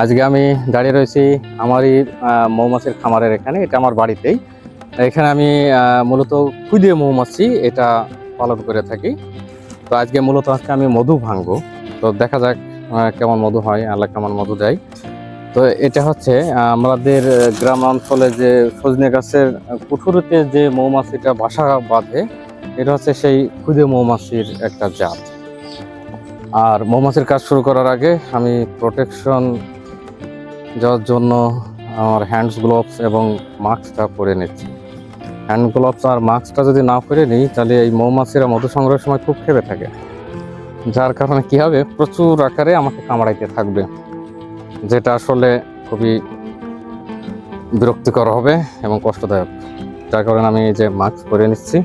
আজকে আমি দাঁড়িয়ে রয়েছি আমারই মৌমাছির খামারের এখানে, এটা আমার বাড়িতেই। এখানে আমি মূলত খুদে মৌমাছি, এটা পালন করে থাকি। তো আজকে মূলত আজকে আমি মধু ভাঙবো। তো দেখা যাক কেমন মধু হয়, আল্লাহ কেমন মধু দেয়। তো এটা হচ্ছে আমাদের গ্রাম অঞ্চলে যে সজনে গাছের কুঠুরিতে যে মৌমাছিটা বাসা বাঁধে, এটা হচ্ছে সেই খুদে মৌমাছির একটা জাত। আর মৌমাছির কাজ শুরু করার আগে আমি প্রোটেকশন যাওয়ার জন্য আমার হ্যান্ডস গ্লোভস এবং মাস্কটা পরে নিচ্ছি। হ্যান্ড গ্লোভস আর মাস্কটা যদি না পরে নিই, তাহলে এই মৌমাছিরা মধু সংগ্রহের সময় খুব খেপে থাকে। যার কারণে কি হবে? প্রচুর আকারে আমাকে কামড়াইতে থাকবে, যেটা আসলে খুবই বিরক্তিকর হবে এবং কষ্টদায়ক। যার কারণে আমি এই যে মাস্ক পরে নিচ্ছি।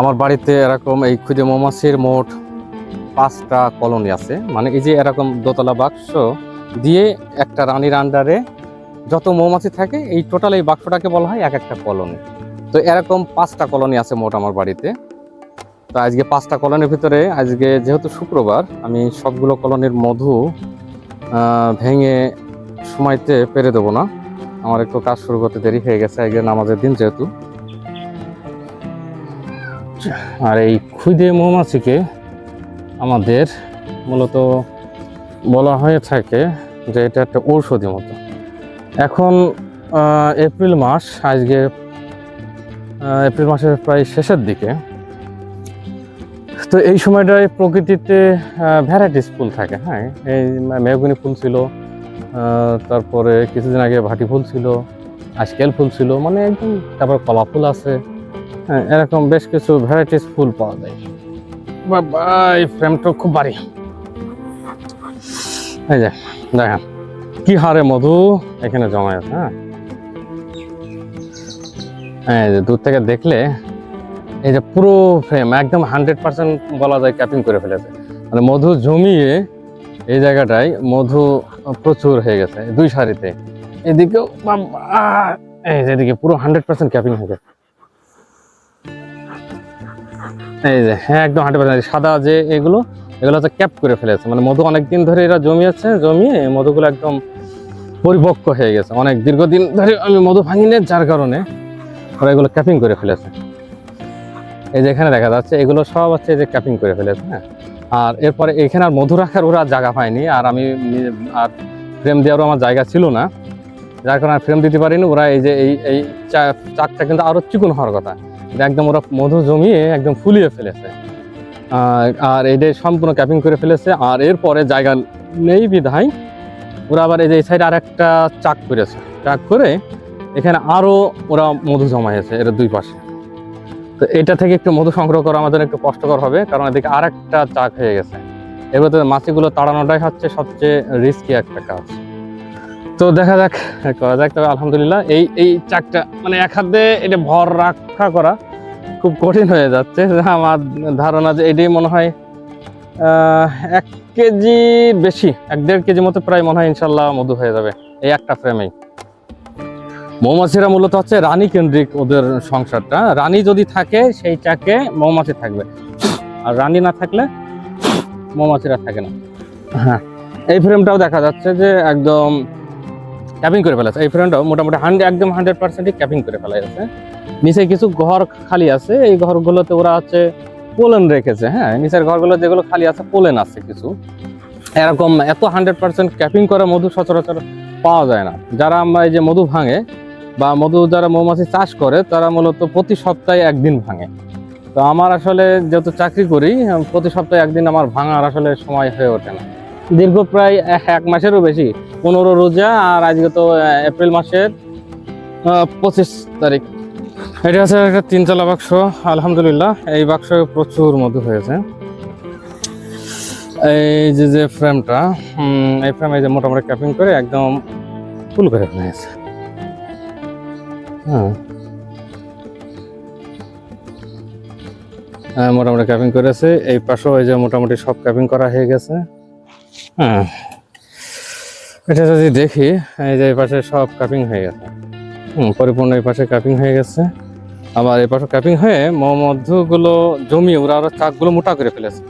আমার বাড়িতে এরকম এই খুদে মৌমাছির মোট পাঁচটা কলোনি আছে। মানে এই যে এরকম দোতলা বাক্স দিয়ে একটা রানীর আন্ডারে যত মৌমাছি থাকে, এই টোটাল এই বাক্সটাকে বলা হয় এক একটা কলোনি। তো এরকম পাঁচটা কলোনি আছে মোট আমার বাড়িতে। তো আজকে পাঁচটা কলোনির ভিতরে, আজকে যেহেতু শুক্রবার, আমি সবগুলো কলোনির মধু ভেঙে সময়তে পেরে দেবো না। আমার একটু কাজ শুরু করতে দেরি হয়ে গেছে, আজকে নামাজের দিন যেহেতু। আর এই খুদে মৌমাছিকে আমাদের মূলত বলা হয়ে থাকে যে এটা একটা ঔষধি মতো। এখন এপ্রিল মাস, আজকে এপ্রিল মাসের প্রায় শেষের দিকে। তো এই সময়টায় প্রকৃতিতে ভ্যারাইটিস ফুল থাকে হ্যাঁ? এই মেহগুনি ফুল ছিল তারপরে কিছুদিন আগে ভাটি ফুল ছিল, আজকেল ফুল ছিল মানে একদম তারপর কলা ফুল আছে হ্যাঁ? এরকম বেশ কিছু ভ্যারাইটিস ফুল পাওয়া যায়। বাবা, এই ফ্রেমটা খুব ভারী। কি হারে মধু এখানে জমা আছে হ্যাঁ? এই যে, দূর থেকে দেখলে, এই যে পুরো ফ্রেম একদম হান্ড্রেড পার্সেন্ট বলা যায় ক্যাপিং করে ফেলেছে। মানে মধু জমিয়ে এই জায়গাটায় মধু প্রচুর হয়ে গেছে, দুই সারিতে। এদিকেও এই যে এদিকে পুরো হান্ড্রেড পার্সেন্ট ক্যাপিং হয়ে গেছে। এই যে হ্যাঁ একদম হান্ড্রেড পার্সেন্ট। সাদা যে এগুলো এগুলো হচ্ছে ক্যাপ করে ফেলেছে। মানে মধু অনেকদিন ধরে এরা জমিয়েছে, জমিয়ে মধুগুলো একদম পরিপক্ক হয়ে গেছে। অনেক দীর্ঘদিন ধরে আমি মধু ভাঙিনি যার কারণে ওরা এগুলো ক্যাপিং করে ফেলেছে। এই যে এখানে দেখা যাচ্ছে, এগুলো সব হচ্ছে যে ক্যাপিং করে ফেলেছে হ্যাঁ। আর এরপরে এখানে আর মধু রাখার ওরা জায়গা পায়নি, আর আমি আর ফ্রেম দেওয়ারও আমার জায়গা ছিল না। যার কারণে ফ্রেম দিতে পারিনি। ওরা এই যে এই এই চাকটা কিন্তু আরও চিকন হওয়ার কথা। একদম ওরা মধু জমিয়ে একদম ফুলিয়ে ফেলেছে। আর এটা সম্পূর্ণ ক্যাপিং করে ফেলেছে, আর এরপরে জায়গা নেই বিধায় ওরা আবার এই যে এই সাইডে আর একটা চাক করেছে। চাক করে এখানে আরও ওরা মধু জমাইছে এর দুই পাশে। তো এটা থেকে একটু মধু সংগ্রহ করা আমাদের একটু কষ্টকর হবে, কারণ এদিকে আর একটা চাক হয়ে গেছে। এবার তো মাছিগুলো তাড়ানোটাই হচ্ছে সবচেয়ে রিস্কি একটা কাজ। তো দেখা যাক করা যাক। তবে আলহামদুলিল্লাহ এই এই চাকটা মানে এক হাতে এটা ভর রাখা করা খুব কঠিন হয়ে যাচ্ছে। আমার ধারণা যে এটাই মনে হয় এক কেজি বেশি, এক দেড় কেজি মতো প্রায় মনে হয় ইনশাল্লাহ মধু হয়ে যাবে এই একটা ফ্রেমেই মৌমাছিরা মূলত হচ্ছে রানী কেন্দ্রিক ওদের সংসারটা। রানী যদি থাকে, সেই চাকে মৌমাছি থাকবে। আর রানী না থাকলে মৌমাছিরা থাকে না। হ্যাঁ এই ফ্রেমটাও দেখা যাচ্ছে যে একদম ক্যাপিং করে ফেলেছে। এই ফ্রেমটাও মোটামুটি হান্ড্রেড একদম হান্ড্রেড পার্সেন্টই ক্যাপিং করে ফেলা গেছে নিচে কিছু ঘর খালি আছে। এই ঘরগুলোতে ওরা হচ্ছে পোলেন রেখেছে হ্যাঁ? নিচের ঘরগুলো যেগুলো খালি আছে, পোলেন আছে কিছু। এরকম এত হান্ড্রেড পার্সেন্ট ক্যাপিং করা মধু সচরাচর পাওয়া যায় না। যারা আমরা এই যে মধু ভাঙে বা মধু যারা মৌমাছি চাষ করে, তারা মূলত প্রতি সপ্তাহে একদিন ভাঙে। তো আমার আসলে যেহেতু চাকরি করি, প্রতি সপ্তাহে একদিন আমার ভাঙার আসলে সময় হয়ে ওঠে না। দীর্ঘ প্রায় এক মাসেরও বেশি। পনেরো রোজা আর আজকে তো এপ্রিল মাসের পঁচিশ তারিখ। এটা হচ্ছে একটা তিনতলা বাক্স, আলহামদুলিল্লাহ। এই বাক্সে প্রচুর মধু হয়েছে। এই যে যে ফ্রেমটা এই ফ্রেম এই যে মোটামুটি ক্যাপিং করে একদম ফুল করে ফেলেছে হ্যাঁ। হ্যাঁ মোটামুটি ক্যাপিং করেছে। এই পাশেও এই যে মোটামুটি সব ক্যাপিং করা হয়ে গেছে। হ্যাঁ এটা যদি দেখি, এই যে এই পাশে সব কাপিং হয়ে গেছে। পরিপূর্ণ এই পাশে কাপিং হয়ে গেছে। আবার এই পাশে কাপিং হয়ে মধ্যগুলো জমি, ওরা আরও চাকগুলো মোটা করে ফেলেছে।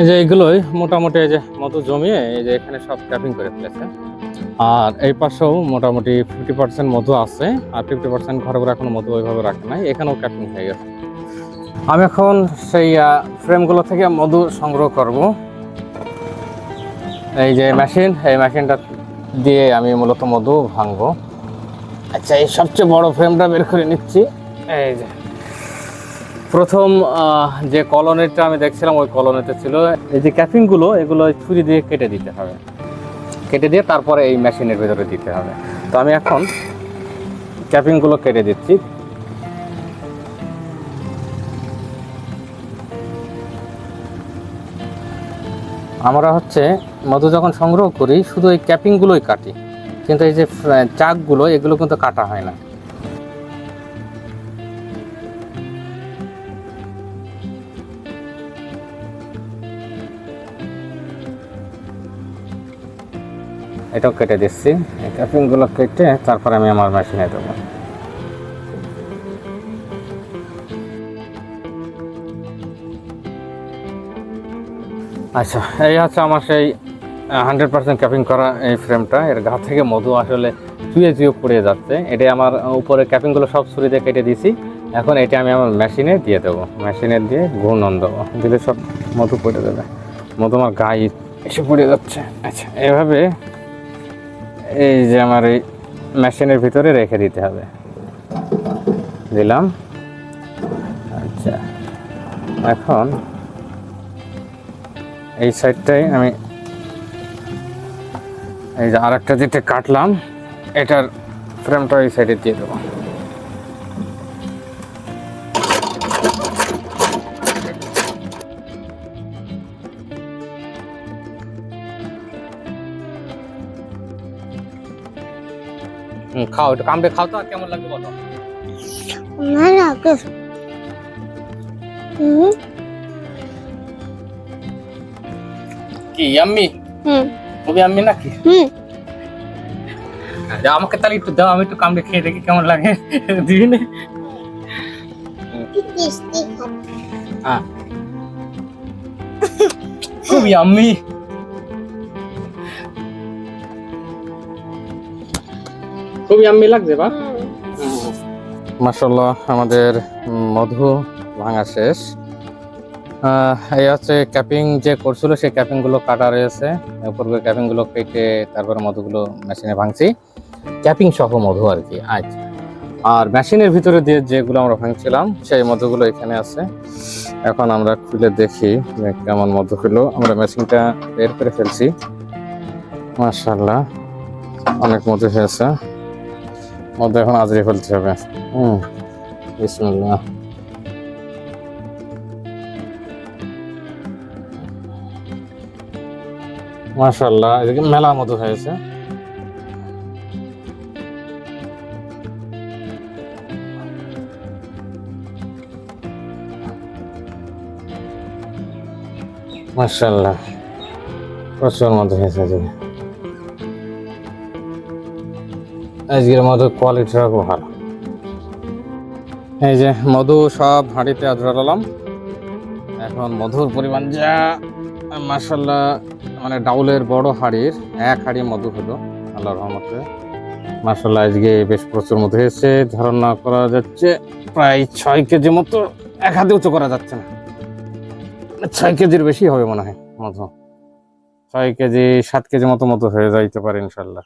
এই যে এগুলোই মোটামুটি এই যে মধু জমিয়ে এই যে এখানে সব ক্যাপিং করে ফেলেছে। আর এই পাশেও মোটামুটি ফিফটি পার্সেন্ট মধু আছে, আর ফিফটি পার্সেন্ট ঘরে ঘরে এখনও মধু ওইভাবে রাখে নাই, এখানেও ক্যাপিং হয়ে গেছে। আমি এখন সেই ফ্রেমগুলো থেকে মধু সংগ্রহ করব। এই যে মেশিন এই মেশিনটা দিয়ে আমি মূলত মধু ভাঙবো। আচ্ছা এই সবচেয়ে বড় ফ্রেমটা বের করে নিচ্ছি। এই যে। প্রথম যে কলোনিটা আমি দেখছিলাম, ওই কলোনিতে ছিল। এই যে ক্যাপিংগুলো এগুলো ছুরি দিয়ে কেটে দিতে হবে। কেটে দিয়ে তারপরে এই মেশিনের ভিতরে দিতে হবে। তো আমি এখন ক্যাপিংগুলো কেটে দিচ্ছি। আমরা হচ্ছে মধু যখন সংগ্রহ করি, শুধু এই ক্যাপিংগুলোই কাটি। কিন্তু এই যে চাকগুলো, এগুলো কিন্তু কাটা হয় না। এটাও কেটে দিচ্ছি। ক্যাপিংগুলো কেটে তারপরে আমি আমার মেশিনে দেবো। আচ্ছা এই হচ্ছে আমার সেই হান্ড্রেড পার্সেন্ট ক্যাপিং করা এই ফ্রেমটা এর গা থেকে মধু আসলে চুয়ে চুয়ে পড়ে যাচ্ছে। এটা আমার উপরে ক্যাপিংগুলো সব ছুরি দিয়ে কেটে দিয়েছি। এখন এটা আমি আমার মেশিনে দিয়ে দেবো। মেশিনে দিয়ে ঘূর্ণন দেবো। দিলে সব মধু পড়ে যাবে। মধু আমার গায়ে এসে পড়ে যাচ্ছে। আচ্ছা এভাবে এই যে আমার এই মেশিনের ভিতরে রেখে দিতে হবে। দিলাম। আচ্ছা। এখন এই সাইডটাই আমি এই যে আর একটা যেটা কাটলাম, এটার ফ্রেমটা এই সাইডে দিয়ে দেবো। খাও একটু কামড়ে খাও তো আর কেমন লাগবে বলো? ভালো লাগে হুম। কি ইয়াম্মি? হুম। খুবই আম্মি নাকি? হুম। যা আমাকে তাহলে একটু দাও আমি একটু কামড়ে খেয়ে দেখি কেমন লাগে। দিবি না? খুবই আম্মি খুবই আম্মি লাগছে বা মাসাল্লাহ আমাদের মধু ভাঙা শেষ। এই হচ্ছে ক্যাপিং যে করছিল, সেই ক্যাপিংগুলো কাটা রয়েছে। উপরে ক্যাপিংগুলো কেটে তারপরে মধুগুলো মেশিনে ভাঙছি। ক্যাপিং সহ মধু আর কি আচ্ছা আর মেশিনের ভিতরে দিয়ে যেগুলো আমরা ভাঙছিলাম, সেই মধুগুলো এখানে আছে। এখন আমরা খুলে দেখি কেমন মধু হলো। আমরা মেশিনটা বের করে ফেলছি। মাশাল্লাহ অনেক মধু হয়েছে। মধ্যে এখন আজরে ফেলতে হবে। হুম, বিসমিল্লাহ। মাশাল্লাহ এদিকে মেলা মতো হয়েছে। মাশাল্লাহ প্রচুর মতো হয়েছে আজকে আজকের মধু কোয়ালিটিটা খুব ভালো। এই যে মধু সব হাঁড়িতে আজরালাম এখন মধুর পরিমাণ যা মাসাল্লাহ মানে ডাউলের বড় হাঁড়ির এক হাঁড়ি মধু হলো আল্লাহ রহমতে। মাসাল্লাহ আজকে বেশ প্রচুর মধু হয়েছে ধারণা করা যাচ্ছে প্রায় ছয় কেজি মতো, এক হাতে উঁচু করা যাচ্ছে না। ছয় কেজির বেশি হবে মনে হয় মধু। ছয় কেজি, সাত কেজি মতো মতো হয়ে যাইতে পারে ইনশাল্লাহ